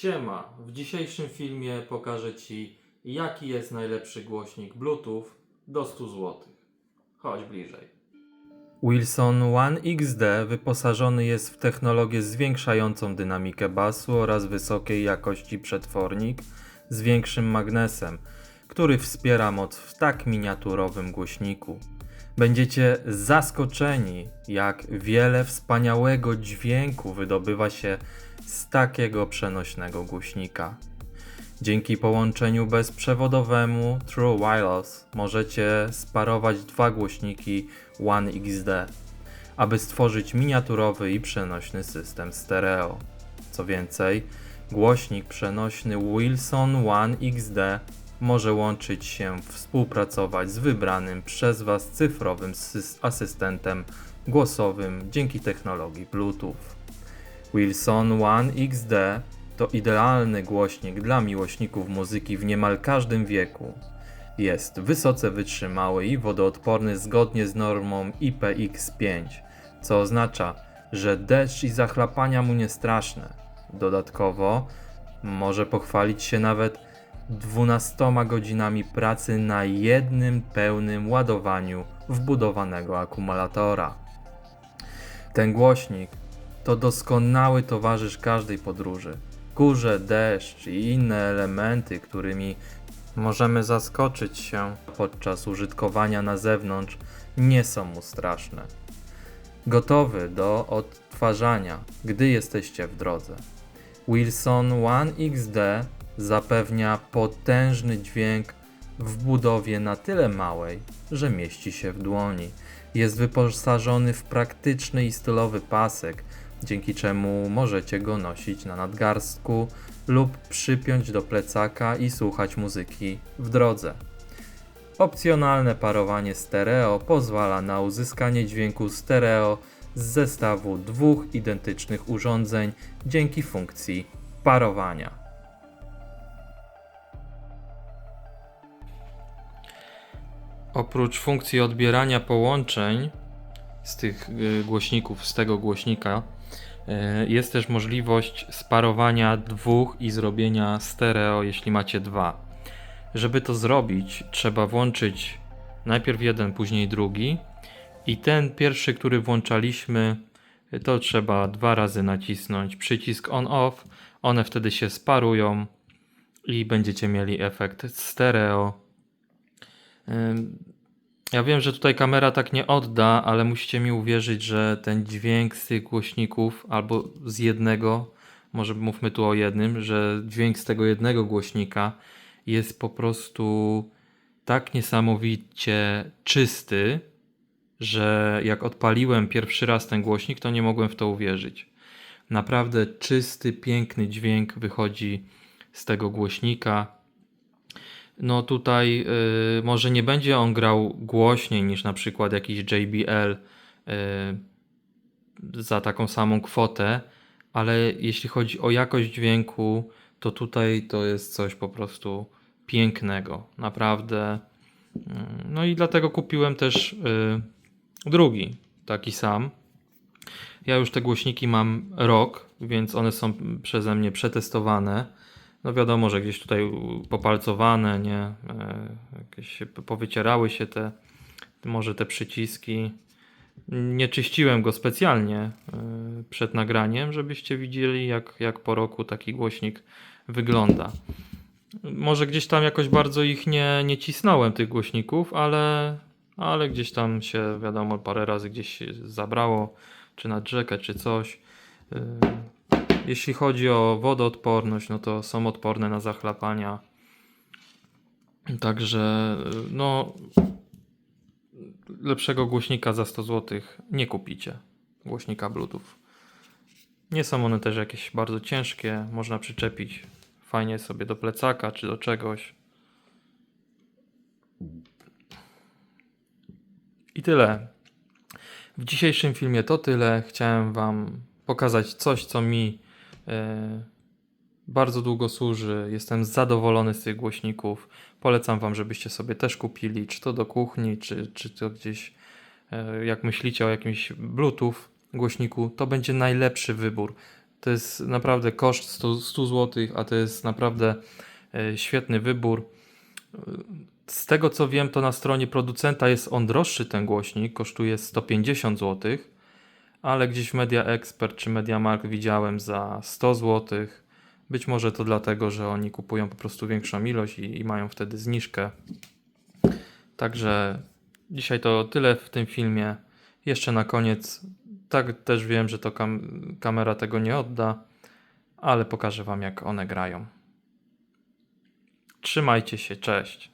Siema, w dzisiejszym filmie pokażę Ci jaki jest najlepszy głośnik Bluetooth do 100 zł. Chodź bliżej. Wilson One XD wyposażony jest w technologię zwiększającą dynamikę basu oraz wysokiej jakości przetwornik z większym magnesem, który wspiera moc w tak miniaturowym głośniku. Będziecie zaskoczeni, jak wiele wspaniałego dźwięku wydobywa się z takiego przenośnego głośnika. Dzięki połączeniu bezprzewodowemu True Wireless możecie sparować dwa głośniki One XD, aby stworzyć miniaturowy i przenośny system stereo. Co więcej, głośnik przenośny Wilson One XD może łączyć się, współpracować z wybranym przez Was cyfrowym sys- asystentem głosowym dzięki technologii Bluetooth. Wilson One XD to idealny głośnik dla miłośników muzyki w niemal każdym wieku. Jest wysoce wytrzymały i wodoodporny zgodnie z normą IPX5, co oznacza, że deszcz i zachlapania mu nie straszne. Dodatkowo może pochwalić się nawet 12 godzinami pracy na jednym pełnym ładowaniu wbudowanego akumulatora. Ten głośnik to doskonały towarzysz każdej podróży. Kurze, deszcz i inne elementy, którymi możemy zaskoczyć się podczas użytkowania na zewnątrz, nie są mu straszne. Gotowy do odtwarzania, gdy jesteście w drodze. Wilson One XD zapewnia potężny dźwięk w budowie na tyle małej, że mieści się w dłoni. Jest wyposażony w praktyczny i stylowy pasek, dzięki czemu możecie go nosić na nadgarstku lub przypiąć do plecaka i słuchać muzyki w drodze. Opcjonalne parowanie stereo pozwala na uzyskanie dźwięku stereo z zestawu dwóch identycznych urządzeń dzięki funkcji parowania. Oprócz funkcji odbierania połączeń z tych y, głośników, z tego głośnika, y, jest też możliwość sparowania dwóch i zrobienia stereo, jeśli macie dwa. Żeby to zrobić, trzeba włączyć najpierw jeden, później drugi. I ten pierwszy, który włączaliśmy, to trzeba dwa razy nacisnąć przycisk on-off. One wtedy się sparują i będziecie mieli efekt stereo. Ja wiem, że tutaj kamera tak nie odda, ale musicie mi uwierzyć, że ten dźwięk z tych głośników albo z jednego, może mówmy tu o jednym, że dźwięk z tego jednego głośnika jest po prostu tak niesamowicie czysty, że jak odpaliłem pierwszy raz ten głośnik, to nie mogłem w to uwierzyć. Naprawdę czysty, piękny dźwięk wychodzi z tego głośnika. No tutaj y, może nie będzie on grał głośniej niż na przykład jakiś JBL y, za taką samą kwotę, ale jeśli chodzi o jakość dźwięku, to tutaj to jest coś po prostu pięknego. Naprawdę. Y, No i dlatego kupiłem też y, drugi, taki sam. Ja już te głośniki mam rok, więc one są przeze mnie przetestowane. No wiadomo, że gdzieś tutaj popalcowane, nie? E, Jakieś powycierały się te, może te przyciski. Nie czyściłem go specjalnie e, przed nagraniem, żebyście widzieli, jak, jak po roku taki głośnik wygląda. Może gdzieś tam jakoś bardzo ich nie, nie cisnąłem, tych głośników, ale, ale gdzieś tam się, wiadomo, parę razy gdzieś zabrało, czy na rzekę, czy coś. Jeśli chodzi o wodoodporność, no to są odporne na zachlapania. Także y, no lepszego głośnika za 100 zł nie kupicie. Głośnika Bluetooth. Nie są one też jakieś bardzo ciężkie, można przyczepić fajnie sobie do plecaka czy do czegoś. I tyle. W dzisiejszym filmie to tyle. Chciałem Wam pokazać coś, co mi bardzo długo służy. Jestem zadowolony z tych głośników. Polecam Wam, żebyście sobie też kupili, czy to do kuchni, czy, czy to gdzieś, e, jak myślicie o jakimś Bluetooth głośniku, to będzie najlepszy wybór. To jest naprawdę koszt 100, 100 zł, a to jest naprawdę e, świetny wybór. E, Z tego co wiem, to na stronie producenta jest on droższy ten głośnik, kosztuje 150 zł, ale gdzieś w Media Expert czy MediaMarkt widziałem za 100 zł. Być może to dlatego, że oni kupują po prostu większą ilość i, i mają wtedy zniżkę. Także dzisiaj to tyle w tym filmie. Jeszcze na koniec, tak też wiem, że to kam- kamera tego nie odda, ale pokażę Wam jak one grają. Trzymajcie się, cześć.